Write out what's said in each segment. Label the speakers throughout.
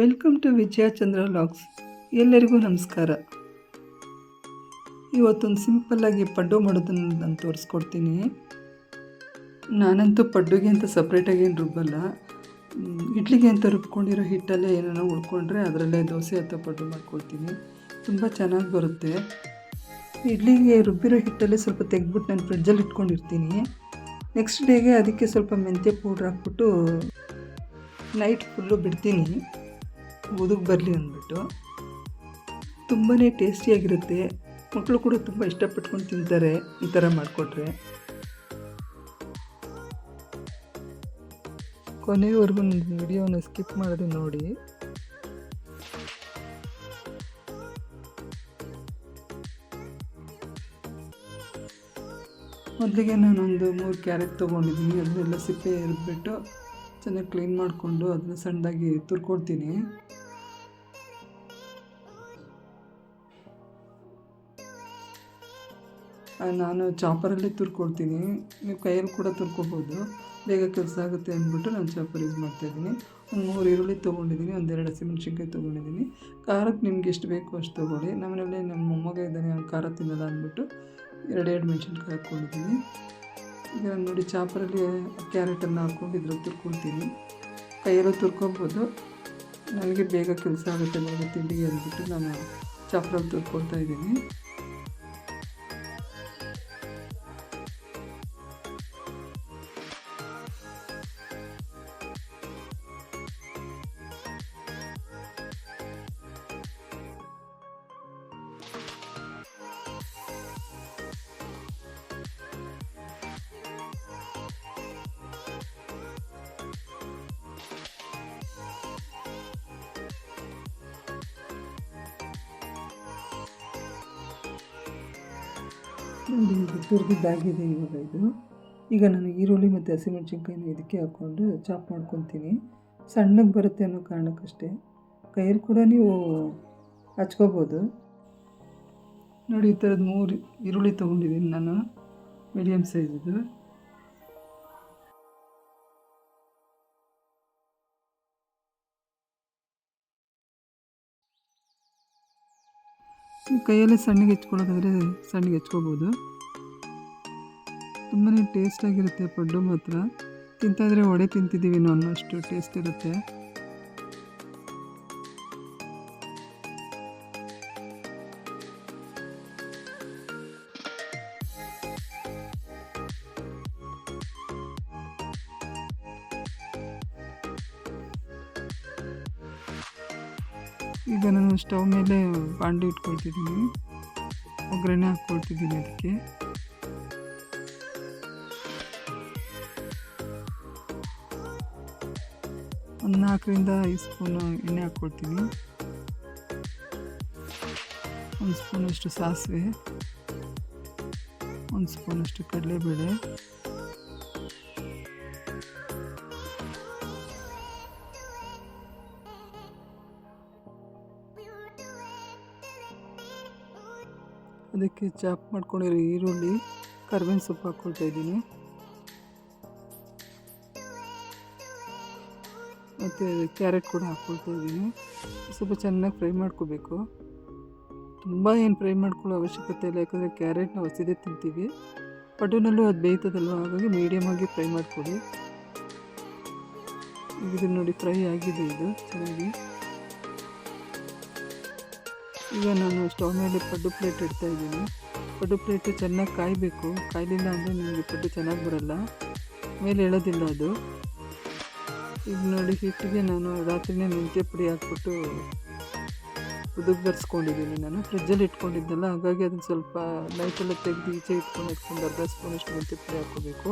Speaker 1: Welcome to ವಿಜಯಚಂದ್ರ logs ಎಲ್ಲರಿಗೂ ನಮಸ್ಕಾರ. ಇವತ್ತೊಂದು ಸಿಂಪಲ್ಲಾಗಿ ಪಡ್ಡು ಮಾಡೋದನ್ನು ನಾನು ತೋರಿಸ್ಕೊಡ್ತೀನಿ. ನಾನಂತೂ ಪಡ್ಡುಗೆ ಅಂತ ಸಪ್ರೇಟಾಗಿ ಏನು ರುಬ್ಬಲ್ಲ. ಇಡ್ಲಿಗೆ ಅಂತ ರುಬ್ಕೊಂಡಿರೋ ಹಿಟ್ಟಲ್ಲೇ ಏನೇನೋ ಉಳ್ಕೊಂಡ್ರೆ ಅದರಲ್ಲೇ ದೋಸೆ ಅಥವಾ ಪಡ್ಡು ಮಾಡ್ಕೊಳ್ತೀನಿ. ತುಂಬ ಚೆನ್ನಾಗಿ ಬರುತ್ತೆ. ಇಡ್ಲಿಗೆ ರುಬ್ಬಿರೋ ಹಿಟ್ಟಲ್ಲೇ ಸ್ವಲ್ಪ ತೆಗೆದ್ಬಿಟ್ಟು ನಾನು ಫ್ರಿಡ್ಜಲ್ಲಿ ಇಟ್ಕೊಂಡಿರ್ತೀನಿ. ನೆಕ್ಸ್ಟ್ ಡೇಗೆ ಅದಕ್ಕೆ ಸ್ವಲ್ಪ ಮೆಂತ್ಯ ಪೌಡ್ರ್ ಹಾಕ್ಬಿಟ್ಟು ನೈಟ್ ಫುಲ್ಲು ಬಿಡ್ತೀನಿ. ಉದುಗ್ ಬರಲಿ ಅಂದ್ಬಿಟ್ಟು ತುಂಬಾ ಟೇಸ್ಟಿಯಾಗಿರುತ್ತೆ. ಮಕ್ಕಳು ಕೂಡ ತುಂಬ ಇಷ್ಟಪಟ್ಕೊಂಡು ತಿಂತಾರೆ, ಈ ಥರ ಮಾಡಿಕೊಟ್ರೆ. ಕೊನೆಯವರೆಗೂ ನನ್ನ ವಿಡಿಯೋನ ಸ್ಕಿಪ್ ಮಾಡದೆ ನೋಡಿ. ಮೊದಲಿಗೆ ನಾನೊಂದು ಮೂರು ಕ್ಯಾರೆಟ್ ತೊಗೊಂಡಿದ್ದೀನಿ, ಅದನ್ನೆಲ್ಲ ಸಿಪ್ಪೆ ಎರೆದ್ಬಿಟ್ಟು ಚೆನ್ನಾಗಿ ಕ್ಲೀನ್ ಮಾಡಿಕೊಂಡು ಅದನ್ನ ಸಣ್ಣದಾಗಿ ತುರ್ಕೊಡ್ತೀನಿ. ನಾನು ಚಾಪರಲ್ಲಿ ತುರ್ಕೊಳ್ತೀನಿ. ನೀವು ಕೈಯಲ್ಲಿ ಕೂಡ ತುರ್ಕೋಬೋದು. ಬೇಗ ಕೆಲಸ ಆಗುತ್ತೆ ಅಂದ್ಬಿಟ್ಟು ನಾನು ಚಾಪರ್ ಯೂಸ್ ಮಾಡ್ತಾಯಿದ್ದೀನಿ ಒಂದು ಮೂರು ಈರುಳ್ಳಿ ತೊಗೊಂಡಿದ್ದೀನಿ ಒಂದೆರಡು ಹಸಿಮೆಣ್ಸಿನ್ಕಾಯಿ ತೊಗೊಂಡಿದ್ದೀನಿ. ಖಾರಕ್ಕೆ ನಿಮ್ಗೆ ಎಷ್ಟು ಬೇಕು ಅಷ್ಟು ತೊಗೊಳ್ಳಿ. ನಮ್ಮನೇಲಿ ನಮ್ಮ ಮೊಮ್ಮಗ ಇದ್ದಾನೆ, ಅವ್ನು ಖಾರ ತಿನ್ನಲ್ಲ ಅಂದ್ಬಿಟ್ಟು ಎರಡೆರಡು ಮೆಣಸಿನ್ಕಾಯಿ ಹಾಕ್ಕೊಂಡಿದ್ದೀನಿ. ಈಗ ನಾನು ನೋಡಿ ಚಾಪರಲ್ಲಿ ಕ್ಯಾರೆಟನ್ನು ಹಾಕ್ಕೊಂಡು ಇದ್ರಲ್ಲಿ ತುರ್ಕೊಳ್ತೀನಿ. ಕೈಯಲ್ಲೂ ತುರ್ಕೊಬೋದು. ನನಗೆ ಬೇಗ ಕೆಲಸ ಆಗುತ್ತೆ, ಬೇಗ ತಿಂಡಿಗೆ ಅಂದ್ಬಿಟ್ಟು ನಾನು ಚಾಪರಲ್ಲಿ ತುರ್ಕೊಳ್ತಾ ಇದ್ದೀನಿ. ನೋಡಿ ಇದು ತುರಿದಿದ್ದಾಗಿದೆ ಇವಾಗ ಇದು. ಈಗ ನಾನು ಈರುಳ್ಳಿ ಮತ್ತು ಹಸಿಮೆಣಸಿನ್ಕಾಯಿನ ಇದಕ್ಕೆ ಹಾಕ್ಕೊಂಡು ಚಾಪ್ ಮಾಡ್ಕೊತೀನಿ. ಸಣ್ಣಗೆ ಬರುತ್ತೆ ಅನ್ನೋ ಕಾರಣಕ್ಕಷ್ಟೇ. ಕೈಯಲ್ಲಿ ಕೂಡ ನೀವು ಹಚ್ಕೋಬೋದು. ನೋಡಿ ಈ ಥರದ್ದು ಮೂರು ಈರುಳ್ಳಿ ತೊಗೊಂಡಿದ್ದೀನಿ ನಾನು. ಮೀಡಿಯಮ್ ಸೈಜಿದು. ಕೈಯಲ್ಲೇ ಸಣ್ಣಗೆ ಹೆಚ್ಕೊಳ್ಳೋದಾದರೆ ಸಣ್ಣಗೆ ಹೆಚ್ಕೋಬೋದು. ತುಂಬಾ ಟೇಸ್ಟಾಗಿರುತ್ತೆ ಪಡ್ಡು ಮಾತ್ರ. ತಿಂತಾಯಿದ್ರೆ ಒಡೆ ತಿಂತಿದ್ದೀವಿ ಅನ್ನೋ ಅಷ್ಟು ಟೇಸ್ಟ್ ಇರುತ್ತೆ. ಈಗ ನಾನು ಸ್ಟವ್ ಮೇಲೆ ಬಾಂಡೆ ಇಟ್ಕೊಳ್ತಿದ್ದೀನಿ. ಒಗ್ಗರಣೆ ಹಾಕ್ಕೊಳ್ತಿದ್ದೀನಿ ಅದಕ್ಕೆ. ಒಂದು ನಾಲ್ಕರಿಂದ ಐದು ಸ್ಪೂನು ಎಣ್ಣೆ ಹಾಕ್ಕೊಳ್ತೀನಿ. ಒಂದು ಸ್ಪೂನಷ್ಟು ಸಾಸಿವೆ. ಒಂದು ಸ್ಪೂನಷ್ಟು ಕಡಲೆಬೇಳೆ. ಅದಕ್ಕೆ ಚಾಪ್ ಮಾಡ್ಕೊಂಡಿರೋ ಈರುಳ್ಳಿ, ಕರ್ಬೇವಿನ ಸೊಪ್ಪು ಹಾಕ್ಕೊಳ್ತಾ ಇದ್ದೀನಿ. ಮತ್ತು ಕ್ಯಾರೆಟ್ ಕೂಡ ಹಾಕ್ಕೊಳ್ತಾ ಇದ್ದೀನಿ. ಸ್ವಲ್ಪ ಚೆನ್ನಾಗಿ ಫ್ರೈ ಮಾಡ್ಕೋಬೇಕು. ತುಂಬ ಏನು ಫ್ರೈ ಮಾಡ್ಕೊಳ್ಳೋ ಅವಶ್ಯಕತೆ ಇಲ್ಲ, ಯಾಕಂದರೆ ಕ್ಯಾರೆಟ್ ನಾವು ಹಸಿದೇ ತಿಂತೀವಿ. ಪಟುನಲ್ಲೂ ಅದು ಬೇಯ್ತದಲ್ವ? ಹಾಗಾಗಿ ಮೀಡಿಯಮಾಗಿ ಫ್ರೈ ಮಾಡ್ಕೊಳ್ಳಿ. ಇದು ನೋಡಿ ಫ್ರೈ ಆಗಿದೆ ಇದು, ಚೆನ್ನಾಗಿ. ಈಗ ನಾನು ಸ್ಟವ್ ಮೇಲೆ ಪಡ್ಡು ಪ್ಲೇಟ್ ಇಡ್ತಾ ಇದ್ದೀನಿ. ಪಡ್ಡು ಪ್ಲೇಟು ಚೆನ್ನಾಗಿ ಕಾಯಬೇಕು. ಕಾಯಲಿಲ್ಲ ಅಂದರೆ ನಿಮಗೆ ಪಡ್ಡು ಚೆನ್ನಾಗಿ ಬರಲ್ಲ. ಮೇಲೆ ಹೇಳೋದಿಲ್ಲ ಅದು. ಈಗ ನೋಡಿ, ಹಿಟ್ಟಿಗೆ ನಾನು ರಾತ್ರಿನೇ ಮೆಂತ್ಯ ಪುಡಿ ಹಾಕ್ಬಿಟ್ಟು ಉದುಗ್ ಬರ್ಸ್ಕೊಂಡಿದ್ದೀನಿ ನಾನು. ಫ್ರಿಜ್ಜಲ್ಲಿ ಇಟ್ಕೊಂಡಿದ್ದೆಲ್ಲ, ಹಾಗಾಗಿ ಅದನ್ನು ಸ್ವಲ್ಪ ನೈಟೆಲ್ಲ ತೆಗೆದು ಈಚೆ ಇಟ್ಕೊಂಡು ಇಟ್ಕೊಂಡು ಅರ್ಧ ಸ್ಪೂನಷ್ಟು ಮೆಂತ್ಯ ಪುಡಿ ಹಾಕ್ಕೋಬೇಕು.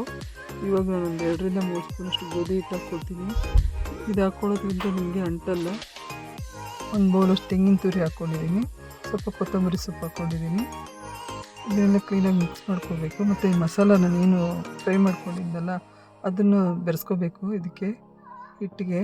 Speaker 1: ಇವಾಗ ನಾನು ಒಂದು ಎರಡರಿಂದ ಮೂರು ಸ್ಪೂನಷ್ಟು ಗೋಧಿ ಹಿಟ್ಟು ಹಾಕ್ಕೊಳ್ತೀನಿ ಇದು ಹಾಕ್ಕೊಳ್ಳೋದ್ರಿಂದ ನಿಮಗೆ ಅಂಟಲ್ಲ. ಒಂದು ಬೌಲಷ್ಟು ತೆಂಗಿನ ತುರಿ ಹಾಕ್ಕೊಂಡಿದ್ದೀನಿ. ಸ್ವಲ್ಪ ಕೊತ್ತಂಬರಿ ಸೊಪ್ಪು ಹಾಕ್ಕೊಂಡಿದ್ದೀನಿ. ಇದನ್ನೆಲ್ಲ ಕ್ಲೀನಾಗಿ ಮಿಕ್ಸ್ ಮಾಡ್ಕೋಬೇಕು. ಮತ್ತು ಈ ಮಸಾಲ ನಾನೇನು ಫ್ರೈ ಮಾಡ್ಕೊಂಡಿದ್ದಲ್ಲ ಅದನ್ನು ಬೆರೆಸ್ಕೋಬೇಕು ಇದಕ್ಕೆ, ಹಿಟ್ಟಿಗೆ.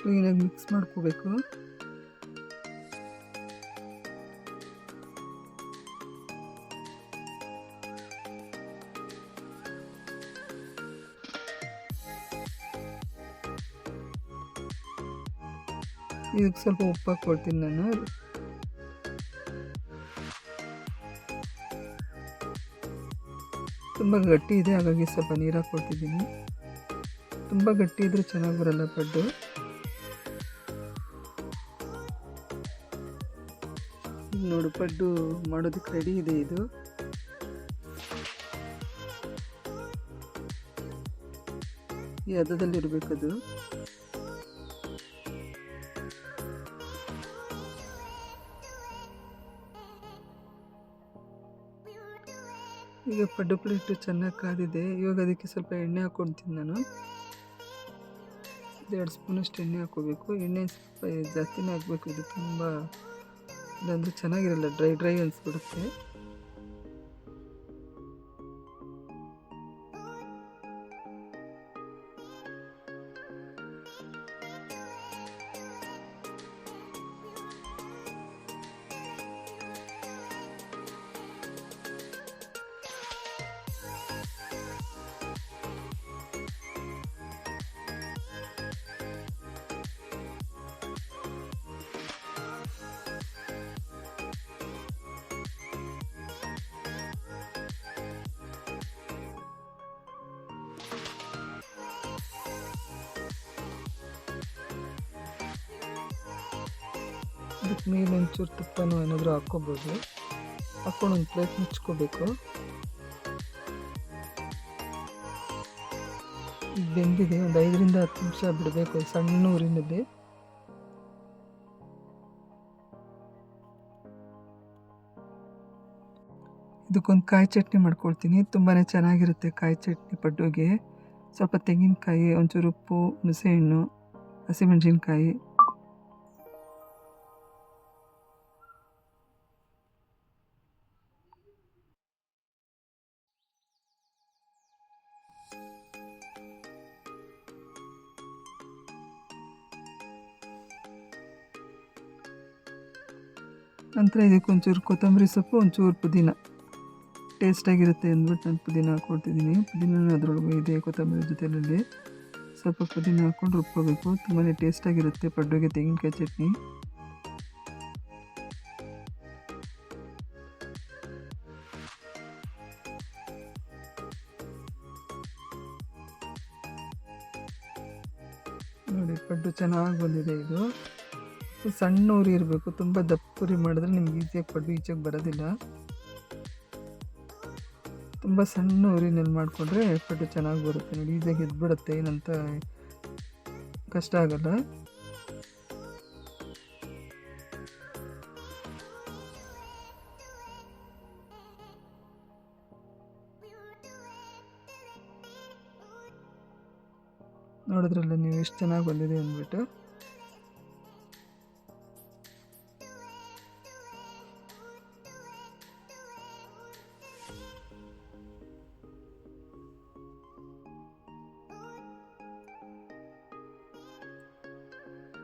Speaker 1: ಕ್ಲೀನಾಗಿ ಮಿಕ್ಸ್ ಮಾಡ್ಕೋಬೇಕು. ಇದಕ್ಕೆ ಸ್ವಲ್ಪ ಉಪ್ಪು ಹಾಕ್ಕೊಳ್ತೀನಿ ನಾನು. ತುಂಬ ಗಟ್ಟಿ ಇದೆ, ಹಾಗಾಗಿ ಸ್ವಲ್ಪ ನೀರು ಹಾಕ್ಕೊಳ್ತಿದ್ದೀನಿ. ತುಂಬ ಗಟ್ಟಿ ಇದ್ರೆ ಚೆನ್ನಾಗಿ ಬರಲ್ಲ ಪಡ್ಡು ಪಡ್ಡು ಮಾಡೋದಕ್ಕೆ ರೆಡಿ ಇದೆ ಇದು. ಈ ಹದದಲ್ಲಿರಬೇಕದು ಈಗ ಪಡ್ಡು ಪ್ಲೇಟು ಚೆನ್ನಾಗಿ ಕಾದಿದೆ. ಇವಾಗ ಅದಕ್ಕೆ ಸ್ವಲ್ಪ ಎಣ್ಣೆ ಹಾಕ್ಕೊಳ್ತೀನಿ ನಾನು. ಎರಡು ಸ್ಪೂನಷ್ಟು ಎಣ್ಣೆ ಹಾಕ್ಕೋಬೇಕು. ಎಣ್ಣೆ ಸ್ವಲ್ಪ ಜಾಸ್ತಿನೇ ಹಾಕಬೇಕು. ಇದು ತುಂಬ ಇಲ್ಲಾಂದರೆ ಚೆನ್ನಾಗಿರಲ್ಲ ಡ್ರೈ ಡ್ರೈ ಅನಿಸ್ಬಿಡುತ್ತೆ. ಅದಕ್ಕೆ ಮೇಲೆ ಒಂಚೂರು ತುಪ್ಪನೋ ಏನಾದರೂ ಹಾಕ್ಕೋಬೋದು. ಹಾಕ್ಕೊಂಡು ಒಂದು ಪ್ಲೇಟ್ ಮುಚ್ಕೋಬೇಕು. ಬೆಂದಿದೆ, ಒಂದು ಐದರಿಂದ ಹತ್ತು ನಿಮಿಷ ಬಿಡಬೇಕು ಸಣ್ಣ ಊರಿನಲ್ಲಿ ಇದಕ್ಕೊಂದು ಕಾಯಿ ಚಟ್ನಿ ಮಾಡ್ಕೊಳ್ತೀನಿ. ತುಂಬಾ ಚೆನ್ನಾಗಿರುತ್ತೆ ಕಾಯಿ ಚಟ್ನಿ ಪಡ್ಡುಗೆ. ಸ್ವಲ್ಪ ತೆಂಗಿನಕಾಯಿ, ಒಂಚೂರು ಉಪ್ಪು ಹುಣಸೆಹಣ್ಣು ಹಸಿಮೆಣಸಿನ್ಕಾಯಿ. ನಂತರ ಇದಕ್ಕೆ ಒಂಚೂರು ಕೊತ್ತಂಬರಿ ಸೊಪ್ಪು, ಒಂಚೂರು ಪುದೀನ. ಟೇಸ್ಟಾಗಿರುತ್ತೆ ಅಂದ್ಬಿಟ್ಟು ನಾನು ಪುದೀನ ಹಾಕ್ಕೊಡ್ತಿದ್ದೀನಿ ಪುದೀನ ಅದರೊಳಗೆ ಇದೆ ಕೊತ್ತಂಬರಿ ಜೊತೆಯಲ್ಲಿ. ಸ್ವಲ್ಪ ಪುದೀನ ಹಾಕ್ಕೊಂಡು ರುಬ್ಕೋಬೇಕು. ತುಂಬಾ ಟೇಸ್ಟಾಗಿರುತ್ತೆ ಪಡ್ಡುಗೆ ತೆಂಗಿನಕಾಯಿ ಚಟ್ನಿ. ನೋಡಿ, ಪಡ್ಡು ಚೆನ್ನಾಗಿ ಬಂದಿದೆ ಇದು. ಸಣ್ಣ ಉರಿ ಇರಬೇಕು, ತುಂಬ ದಪ್ಪ ಉರಿ ಮಾಡಿದ್ರೆ ನಿಮ್ಗೆ ಈಸಿಯಾಗಿ ಪಡ್ಡು ಈಚೆಗೆ ಬರೋದಿಲ್ಲ. ತುಂಬ ಸಣ್ಣ ಉರಿನಲ್ಲಿ ಮಾಡಿಕೊಂಡ್ರೆ ಪಡ್ಡು ಚೆನ್ನಾಗಿ ಬರುತ್ತೆ ನೋಡಿ ಈಸಿಯಾಗಿ ಎದ್ಬಿಡುತ್ತೆ ಏನಂತ ಕಷ್ಟ ಆಗಲ್ಲ. ನೋಡಿದ್ರಲ್ಲ ನೀವು ಎಷ್ಟು ಚೆನ್ನಾಗಿ ಬಂದಿದೆ ಅಂದ್ಬಿಟ್ಟು.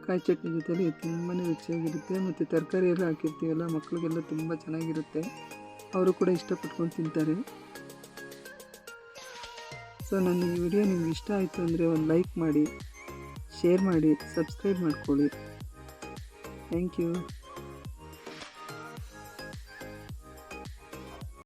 Speaker 1: ಕಾಯಿ ಚಟ್ನಿ ಜೊತೆಯಲ್ಲಿ ತುಂಬಾ ರುಚಿಯಾಗಿರುತ್ತೆ ಮತ್ತು ತರಕಾರಿ ಎಲ್ಲ ಹಾಕಿರ್ತೀವಲ್ಲ ಮಕ್ಕಳಿಗೆಲ್ಲ ತುಂಬ ಚೆನ್ನಾಗಿರುತ್ತೆ. ಅವರು ಕೂಡ ಇಷ್ಟಪಟ್ಕೊಂಡು ತಿಂತಾರೆ. ಸೊ ನನ್ನ ಈ ವಿಡಿಯೋ ನಿಮ್ಗೆ ಇಷ್ಟ ಆಯಿತು ಅಂದರೆ ಒಂದು ಲೈಕ್ ಮಾಡಿ ಶೇರ್ ಮಾಡಿ ಸಬ್ಸ್ಕ್ರೈಬ್ ಮಾಡ್ಕೊಳ್ಳಿ. Thank you